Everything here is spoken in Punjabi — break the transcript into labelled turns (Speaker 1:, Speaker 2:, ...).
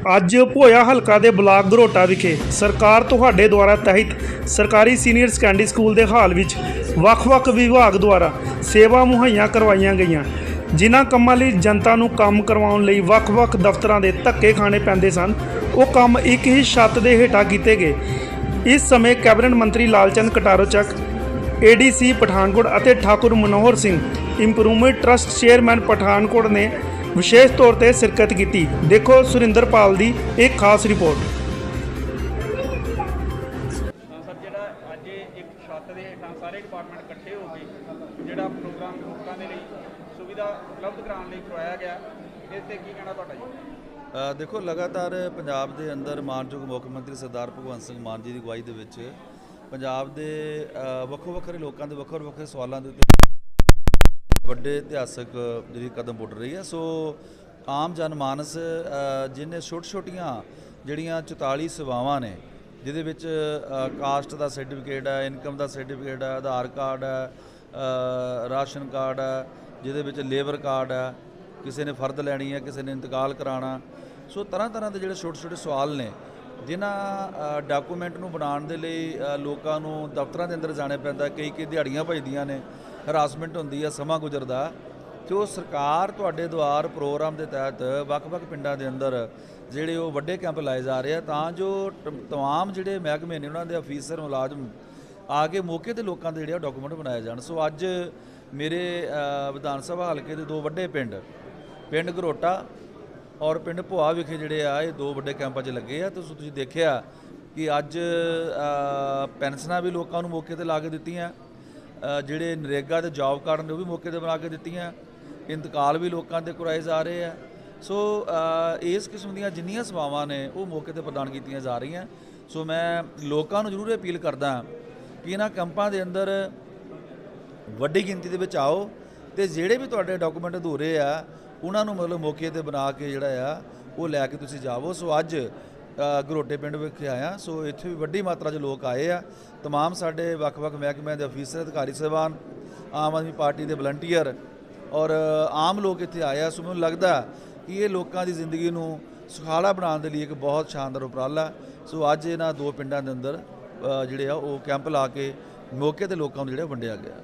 Speaker 1: ਅੱਜ ਭੋਇਆ ਹਲਕਾ ਦੇ ਬਲਾਕ ਗਰੋਟਾ ਵਿਖੇ ਸਰਕਾਰ ਤੁਹਾਡੇ ਦੁਆਰਾ ਤਹਿਤ ਸਰਕਾਰੀ ਸੀਨੀਅਰ ਸੈਕੰਡਰੀ ਸਕੂਲ ਦੇ ਹਾਲ ਵਿੱਚ ਵੱਖ-ਵੱਖ ਵਿਭਾਗ ਦੁਆਰਾ ਸੇਵਾ ਮੁਹੱਈਆ ਕਰਵਾਈਆਂ ਗਈਆਂ, ਜਿਨ੍ਹਾਂ ਕੰਮਾਂ ਲਈ ਜਨਤਾ ਨੂੰ ਕੰਮ ਕਰਵਾਉਣ ਲਈ ਵੱਖ-ਵੱਖ ਦਫ਼ਤਰਾਂ ਦੇ ਧੱਕੇ ਖਾਣੇ ਪੈਂਦੇ ਸਨ। ਉਹ ਕੰਮ ਇੱਕ ਹੀ ਛੱਤ ਦੇ ਹੇਠਾਂ ਕੀਤੇ ਗਏ। ਇਸ ਸਮੇਂ ਕੈਬਨਿਟ ਮੰਤਰੀ ਲਾਲਚੰਦ ਕਟਾਰੋ ਚੱਕ ਏਡੀਸੀ ਪਠਾਨਕੋਟ ਅਤੇ Thakur Manohar Singh, improvement trust chairman Pathankot ਨੇ ਵਿਸ਼ੇਸ਼ ਤੌਰ ਤੇ ਸ਼ਿਰਕਤ ਕੀਤੀ। ਦੇਖੋ ਸੁਰਿੰਦਰਪਾਲ ਦੀ ਇੱਕ ਖਾਸ ਰਿਪੋਰਟ।
Speaker 2: ਹਾਂ ਸਰ ਜਿਹੜਾ ਅੱਜ ਇਹ ਇੱਕ ਛੱਤ ਦੇ ਹੇਠਾਂ ਸਾਰੇ ਡਿਪਾਰਟਮੈਂਟ ਇਕੱਠੇ ਹੋ ਕੇ ਜਿਹੜਾ ਪ੍ਰੋਗਰਾਮ ਲੋਕਾਂ ਦੇ ਲਈ ਸੁਵਿਧਾ ਉਪਲਬਧ ਕਰਾਉਣ ਲਈ ਕਰਵਾਇਆ ਗਿਆ ਇਸ ਤੇ ਕੀ ਕਹਿਣਾ ਤੁਹਾਡਾ ਜੀ?
Speaker 3: ਅ, ਦੇਖੋ ਲਗਾਤਾਰ ਪੰਜਾਬ ਦੇ ਅੰਦਰ ਮਾਨਯੋਗ ਮੁੱਖ ਮੰਤਰੀ ਸਰਦਾਰ ਭਗਵੰਤ ਸਿੰਘ ਮਾਨ ਜੀ ਦੀ ਅਗਵਾਈ ਦੇ ਵਿੱਚ ਪੰਜਾਬ ਦੇ ਵੱਖੋ ਵੱਖਰੇ ਲੋਕਾਂ ਦੇ ਵੱਖੋ ਵੱਖਰੇ ਸਵਾਲਾਂ ਦੇ ਉੱਤੇ ਵੱਡੇ ਇਤਿਹਾਸਕ ਜਿਹੜੀ ਕਦਮ ਪੁੱਟ ਰਹੀ ਹੈ। ਸੋ ਆਮ ਜਨਮਾਨਸ ਅ, ਜਿਹਨੇ ਛੋਟ ਛੋਟੀਆਂ ਜਿਹੜੀਆਂ 44 ਸੇਵਾਵਾਂ ਨੇ ਜਿਹਦੇ ਵਿੱਚ ਕਾਸਟ ਦਾ ਸਰਟੀਫਿਕੇਟ ਹੈ ਇਨਕਮ ਦਾ ਸਰਟੀਫਿਕੇਟ ਹੈ ਆਧਾਰ ਕਾਰਡ ਹੈ ਰਾਸ਼ਨ ਕਾਰਡ ਹੈ ਜਿਹਦੇ ਵਿੱਚ ਲੇਬਰ ਕਾਰਡ ਹੈ ਕਿਸੇ ਨੇ ਫਰਦ ਲੈਣੀ ਹੈ ਕਿਸੇ ਨੇ ਇੰਤਕਾਲ ਕਰਾਉਣਾ ਸੋ ਤਰ੍ਹਾਂ ਤਰ੍ਹਾਂ ਦੇ ਜਿਹੜੇ ਛੋਟੇ ਛੋਟੇ ਸਵਾਲ ਨੇ ਜਿਨ੍ਹਾਂ ਡਾਕੂਮੈਂਟ ਨੂੰ ਬਣਾਉਣ ਦੇ ਲਈ ਲੋਕਾਂ ਨੂੰ ਦਫ਼ਤਰਾਂ ਦੇ ਅੰਦਰ ਜਾਣਾ ਪੈਂਦਾ ਕਈ ਕਈ ਦਿਹਾੜੀਆਂ ਭਜਦੀਆਂ ਨੇ ਹਰਾਸਮੈਂਟ ਹੁੰਦੀ ਆ, ਸਮਾਂ ਗੁਜ਼ਰਦਾ। ਤੇ ਉਹ ਸਰਕਾਰ ਤੁਹਾਡੇ ਦੁਆਰ ਪ੍ਰੋਗਰਾਮ ਦੇ ਤਹਿਤ ਵੱਖ-ਵੱਖ ਪਿੰਡਾਂ ਦੇ ਅੰਦਰ ਜਿਹੜੇ ਉਹ ਵੱਡੇ ਕੈਂਪ ਲਾਏ ਜਾ ਰਹੇ ਆ, ਤਾਂ ਜੋ ਟ- ਤਮਾਮ ਜਿਹੜੇ ਮਹਿਕਮੇ ਨੇ ਉਹਨਾਂ ਦੇ ਅਫੀਸਰ ਮੁਲਾਜ਼ਮ ਆ ਕੇ ਮੌਕੇ ਤੇ ਲੋਕਾਂ ਦੇ ਜਿਹੜੇ ਡਾਕੂਮੈਂਟ ਬਣਾਏ ਜਾਣ। ਸੋ ਅੱਜ ਮੇਰੇ ਵਿਧਾਨ ਸਭਾ ਹਲਕੇ ਦੇ ਦੋ ਵੱਡੇ ਪਿੰਡ ਪਿੰਡ ਘਰੋਟਾ ਔਰ ਪਿੰਡ ਭੋਆ ਵਿਖੇ ਜਿਹੜੇ ਆ, ਇਹ ਦੋ ਵੱਡੇ ਕੈਂਪਾਂ 'ਚ ਲੱਗੇ ਆ। ਤੇ ਸੋ ਤੁਸੀਂ ਦੇਖਿਆ ਕਿ ਅੱਜ ਪੈਨਸ਼ਨਾਂ ਵੀ ਲੋਕਾਂ ਨੂੰ ਮੌਕੇ ਤੇ ਲਾ ਕੇ ਦਿੱਤੀਆਂ। ਜਿਹੜੇ ਨਰੇਗਾ ਤੇ ਜੌਬ ਕਾਰਡ ਨੇ ਉਹ ਵੀ ਮੌਕੇ ਤੇ ਬਣਾ ਕੇ ਦਿੱਤੀਆਂ। ਇੰਤਕਾਲ ਵੀ ਲੋਕਾਂ ਦੇ ਕਰਾਏ ਜਾ ਰਹੇ ਆ। ਸੋ ਇਸ ਕਿਸਮ ਦੀਆਂ ਜਿੰਨੀਆਂ ਸੇਵਾਵਾਂ ਨੇ, ਉਹ ਮੌਕੇ ਤੇ ਪ੍ਰਦਾਨ ਕੀਤੀਆਂ ਜਾ ਰਹੀਆਂ। ਸੋ, ਮੈਂ ਲੋਕਾਂ ਨੂੰ ਜ਼ਰੂਰ ਅਪੀਲ ਕਰਦਾ ਕਿ ਇਹਨਾਂ ਕੰਪਾਂ ਦੇ ਅੰਦਰ ਵੱਡੀ ਗਿਣਤੀ ਦੇ ਵਿੱਚ ਆਓ ਤੇ ਜਿਹੜੇ ਵੀ ਤੁਹਾਡੇ ਡਾਕੂਮੈਂਟ ਅਧੂਰੇ ਆ, ਉਹਨਾਂ ਨੂੰ ਮਤਲਬ ਮੌਕੇ ਤੇ ਬਣਾ ਕੇ ਜਿਹੜਾ ਆ, ਉਹ ਲੈ ਕੇ ਤੁਸੀਂ ਜਾਵੋ। ਸੋ, ਅੱਜ ਗਰੋਟੇ ਪਿੰਡ ਵਿਖੇ ਆਇਆ ਸੋ ਇੱਥੇ ਵੀ ਵੱਡੀ ਮਾਤਰਾ 'ਚ ਲੋਕ ਆਏ ਆ तमाम ਸਾਡੇ ਵੱਖ-ਵੱਖ ਮਹਿਕਮਿਆਂ ਦੇ ਅਫੀਸਰ ਅਧਿਕਾਰੀ ਸਾਹਿਬਾਨ ਆਮ ਆਦਮੀ ਪਾਰਟੀ ਦੇ ਵਲੰਟੀਅਰ ਔਰ ਅ, ਆਮ ਲੋਕ ਇੱਥੇ ਆਏ ਆ ਸੋ ਮੈਨੂੰ ਲੱਗਦਾ ਕਿ ਇਹ ਲੋਕਾਂ ਦੀ ਜ਼ਿੰਦਗੀ ਨੂੰ ਸੁਖਾਲਾ ਬਣਾਉਣ ਦੇ ਲਈ ਇੱਕ ਬਹੁਤ ਸ਼ਾਨਦਾਰ ਉਪਰਾਲਾ ਸੋ ਅੱਜ ਇਹਨਾਂ ਦੋ ਪਿੰਡਾਂ ਦੇ ਅੰਦਰ ਅ, ਜਿਹੜੇ ਆ ਉਹ ਕੈਂਪ ਲਾ ਕੇ ਮੌਕੇ ਤੇ ਲੋਕਾਂ ਨੂੰ ਜਿਹੜਾ ਵੰਡਿਆ ਗਿਆ